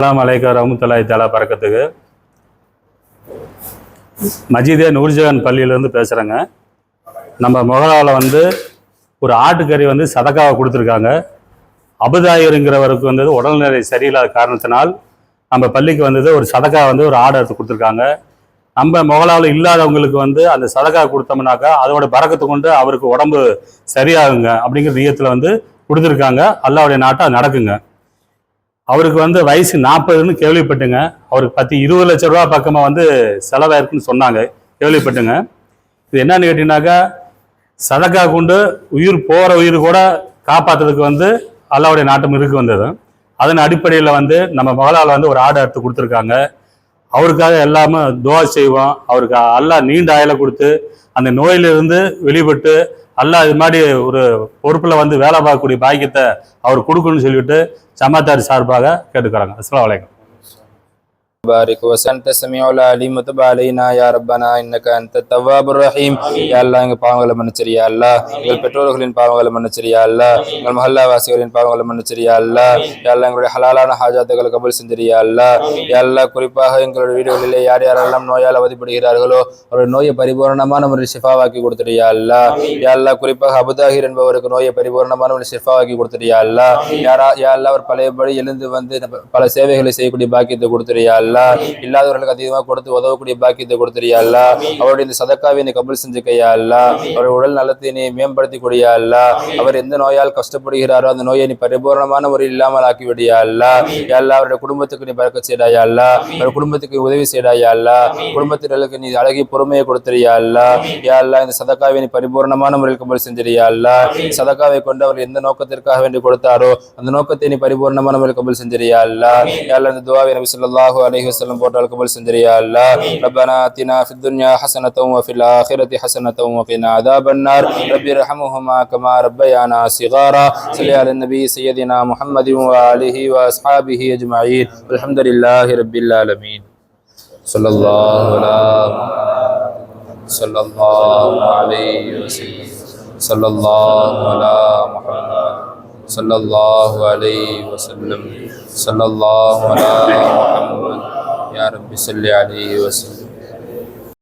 அலாம் அலைக்கம் ரஹமத்துல்லாஹி தாலா பறக்கத்துக்கு மஜிதே நூர்ஜஹான் பள்ளியிலேருந்து பேசுகிறேங்க நம்ம முகலாவில் வந்து ஒரு ஆட்டுக்கறி வந்து சதக்காவை கொடுத்துருக்காங்க. அபுதாயருங்கிறவருக்கு வந்தது உடல்நிலை சரியில்லாத காரணத்தினால் நம்ம பள்ளிக்கு வந்தது ஒரு சதக்கா வந்து ஒரு ஆடு எடுத்து கொடுத்துருக்காங்க. நம்ம முகலாவில் இல்லாதவங்களுக்கு வந்து அந்த சதக்கா கொடுத்தோம்னாக்கா அதோட பறக்கத்தை கொண்டு அவருக்கு உடம்பு சரியாகுங்க அப்படிங்கிற நியத்தில் வந்து கொடுத்துருக்காங்க. அல்லாவுடைய நாட்டை அது நடக்குங்க. அவருக்கு வந்து வயசு நாற்பதுன்னு கேள்விப்பட்டுங்க. அவருக்கு பத்து இருபது லட்ச ரூபா பக்கமாக வந்து செலவாயிருக்குன்னு சொன்னாங்க. கேள்விப்பட்டுங்க. இது என்னன்னு கேட்டீங்கன்னாக்கா சதக்கா கொண்டு உயிர் போகிற உயிர் கூட காப்பாற்றுறதுக்கு வந்து அல்லாவுடைய நாட்டம் இருக்கு வந்தது. அதன் அடிப்படையில் வந்து நம்ம மகளால் வந்து ஒரு ஆடை எடுத்து கொடுத்துருக்காங்க. அவருக்காக எல்லாமே துவா செய்வோம். அவருக்கு எல்லாம் நீண்ட ஆயில கொடுத்து அந்த நோயிலிருந்து வெளிப்பட்டு அல்லாஹ் இது மாதிரி ஒரு பொறுப்பில் வந்து வேலை பார்க்கக்கூடிய பாக்கியத்தை அவர் கொடுக்கணும்னு சொல்லிவிட்டு ஜமாத்தார் சார்பாக கேட்டுக்கிறாங்க. அஸ்லாம் வலைக்கம் بارك وسنت سميع العليم وتب علينا يا ربنا انك انت التواب الرحيم يا الله எங்க பாவங்களை மன்னிச்சிரியா அல்லா எங்கள் பெற்றோர்களின் பாவங்களை மன்னிச்சிரியா அல்லா எங்கள் மஹல்லா வாசிகளின் பாவங்களை மன்னிச்சிரியா அல்லா யா அல்லாஹ் எங்களுடைய ஹலாலான ஹாஜாத்துகளை கபல் செஞ்சிரியா அல்லா யா அல்லாஹ் குறிப்பாக எங்களுடைய வீடுகளிலே யார் யாரெல்லாம் நோயால் அவதிப்படுகிறார்களோ அவருடைய நோயை பரிபூரணமான முறையில் ஷிஃபாவாக்கி கொடுத்துறியா அல்லா யா அல்லாஹ் குறிப்பாக அபுதாகிர் என்பவருக்கு நோயை பரிபூரணமான முறையில் ஷிஃபாவாக்கி கொடுத்துறியா அல்லா யாரா யா அல்லாஹ் அவர் பழையபடி எழுந்து வந்து நம்ம பல சேவைகளை செய்யக்கூடிய பாக்கியத்தை கொடுத்துறியா அல்லா இல்லாதவர்களுக்கு அதிகமாக கொடுத்து உதவக்கூடிய பாக்கியத்தை கொடுத்துறியா அல்லா அவருடைய இந்த சதக்காவை நீ கபல் செஞ்சுக்கையா அல்லா அவருடைய உடல் நலத்தை நீ மேம்படுத்தி கொடியா அல்லா அவர் எந்த நோயால் கஷ்டப்படுகிறாரோ அந்த நோயை நீ பரிபூர்ணமான முறையில் இல்லாமல் ஆக்கிவிடியா அல்லா அல்லா அவருடைய குடும்பத்துக்கு நீ பறக்க செய்டாயா அல்லா அவருடைய குடும்பத்துக்கு உதவி செய்டாயா அல்லா குடும்பத்தினருக்கு நீ அழகிய பொறுமையை கொடுத்துறியா அல்லா யா அல்லா இந்த சதக்காவை நீ பரிபூர்ணமான முறையில் கபல் செஞ்சிரியா அல்லா சதக்காவை கொண்டு அவர் எந்த நோக்கத்திற்காக வேண்டி கொடுத்தாரோ அந்த நோக்கத்தை நீ பரிபூர்ணமான முறையில் கபல் செஞ்சிரியா அல்லா யா அல்லா இந்த துவாவை நபி ஸல்லல்லாஹு عليه وسلم بورد القبول செஞ்சிரியா الله. ربنا آتنا في الدنيا حسنة وفي الآخرة حسنة وقنا عذاب النار. رب ارحمهما كما ربيانا صغارا. صل على النبي سيدنا محمد وآله وأصحابه أجمعين. الحمد لله رب العالمين. صلى الله على صلى الله عليه وسلم. صلى الله على محمد. صلى الله عليه وسلم. صلى الله على محمد. يا رب صل عليه وسلم.